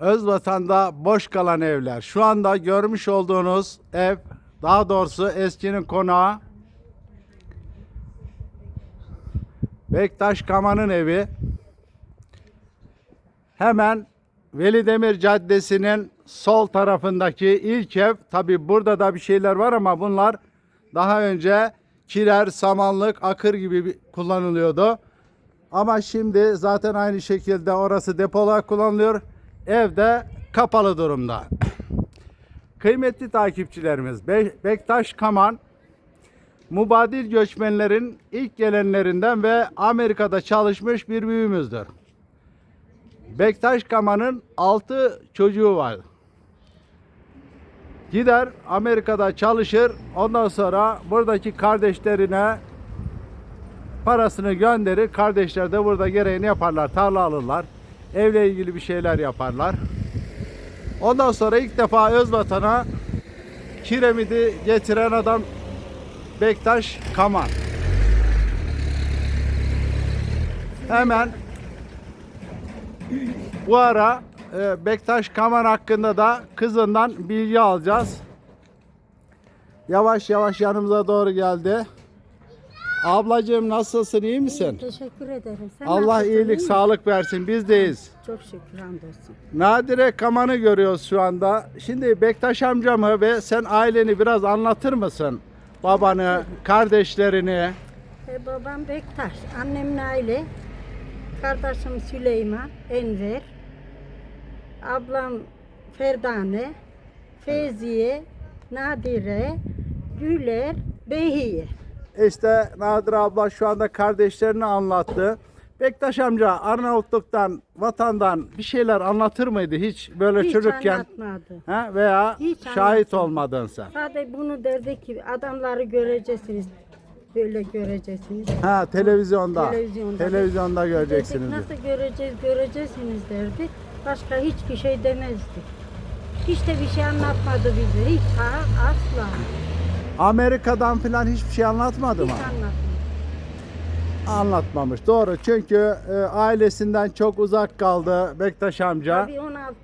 Özvatan'da boş kalan evler. Şu anda görmüş olduğunuz ev, daha doğrusu eskinin konağı. Bektaş Kaman'ın evi. Hemen Veli Demir Caddesi'nin sol tarafındaki ilk ev. Tabi burada da bir şeyler var ama bunlar daha önce kiler, samanlık, akır gibi kullanılıyordu. Ama şimdi zaten aynı şekilde orası depo olarak kullanılıyor. Evde kapalı durumda. Kıymetli takipçilerimiz, Be- Bektaş Kaman mubadil göçmenlerin ilk gelenlerinden ve Amerika'da çalışmış bir büyüğümüzdür. Bektaş Kaman'ın 6 çocuğu var. Gider Amerika'da çalışır. Ondan sonra buradaki kardeşlerine parasını gönderir. Kardeşler de burada gereğini yaparlar. Tarla alırlar. Evle ilgili bir şeyler yaparlar. Ondan sonra ilk defa öz vatana kiremidi getiren adam Bektaş Kaman. Hemen bu ara e, Bektaş Kaman hakkında da kızından bilgi alacağız. Yavaş yavaş yanımıza doğru geldi. Ablacığım nasılsın iyi misin? Teşekkür ederim. Sen Allah nasılsın, iyi iyilik sağlık versin bizdeyiz. Çok şükür hamdolsun. Nadire Kaman'ı görüyoruz şu anda. Şimdi Bektaş amcamı ve sen aileni biraz anlatır mısın? Babanı, kardeşlerini. E, babam Bektaş, annem Naile, kardeşim Süleyman, Enver, ablam Ferdane, Feyziye, Nadire, Güler, Behiye. İşte Nadir abla şu anda kardeşlerini anlattı. Bektaş amca Arnavutluk'tan, vatandan bir şeyler anlatır mıydı hiç böyle Hiç çocukken? anlatmadı. Ha? Veya Hiç şahit anlatmadı. olmadın sen. Sadece bunu derdi ki adamları göreceksiniz, böyle göreceksiniz. Ha televizyonda. Televizyonda. Televizyonda Dedik, göreceksiniz. nasıl göreceğiz, göreceksiniz derdi. Başka hiçbir şey demezdi. Hiç de bir şey anlatmadı bize. Hiç ha, asla. Amerika'dan falan hiçbir şey anlatmadı Hiç mı? anlatmadı. Anlatmamış. Doğru. Çünkü e, ailesinden çok uzak kaldı Bektaş amca. Tabii 16,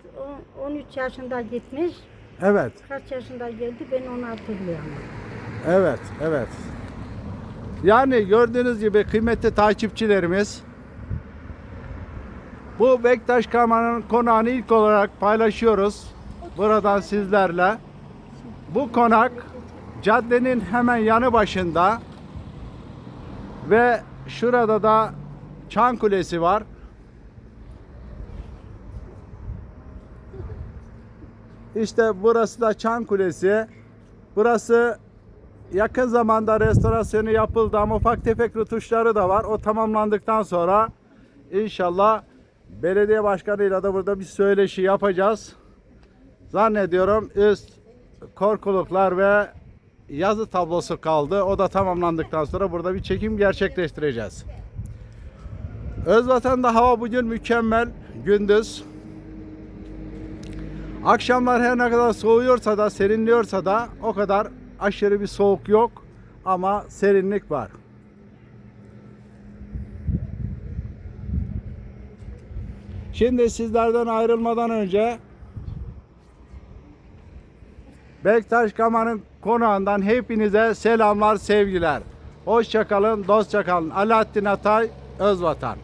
on- 13 yaşında gitmiş. Evet. Kaç yaşında geldi ben onu hatırlıyorum. Evet, evet. Yani gördüğünüz gibi kıymetli takipçilerimiz bu Bektaş Kaman'ın konağını ilk olarak paylaşıyoruz. Buradan sizlerle. Bu konak caddenin hemen yanı başında ve şurada da Çan Kulesi var. İşte burası da Çan Kulesi. Burası yakın zamanda restorasyonu yapıldı ama ufak tefek rötuşları da var. O tamamlandıktan sonra inşallah belediye başkanıyla da burada bir söyleşi yapacağız. Zannediyorum üst korkuluklar ve yazı tablosu kaldı. O da tamamlandıktan sonra burada bir çekim gerçekleştireceğiz. Özvatan'da hava bugün mükemmel. Gündüz. Akşamlar her ne kadar soğuyorsa da serinliyorsa da o kadar aşırı bir soğuk yok ama serinlik var. Şimdi sizlerden ayrılmadan önce Bektaş Kaman'ın konağından hepinize selamlar, sevgiler. Hoşçakalın, dostça kalın. Alaaddin Atay, Özvatan.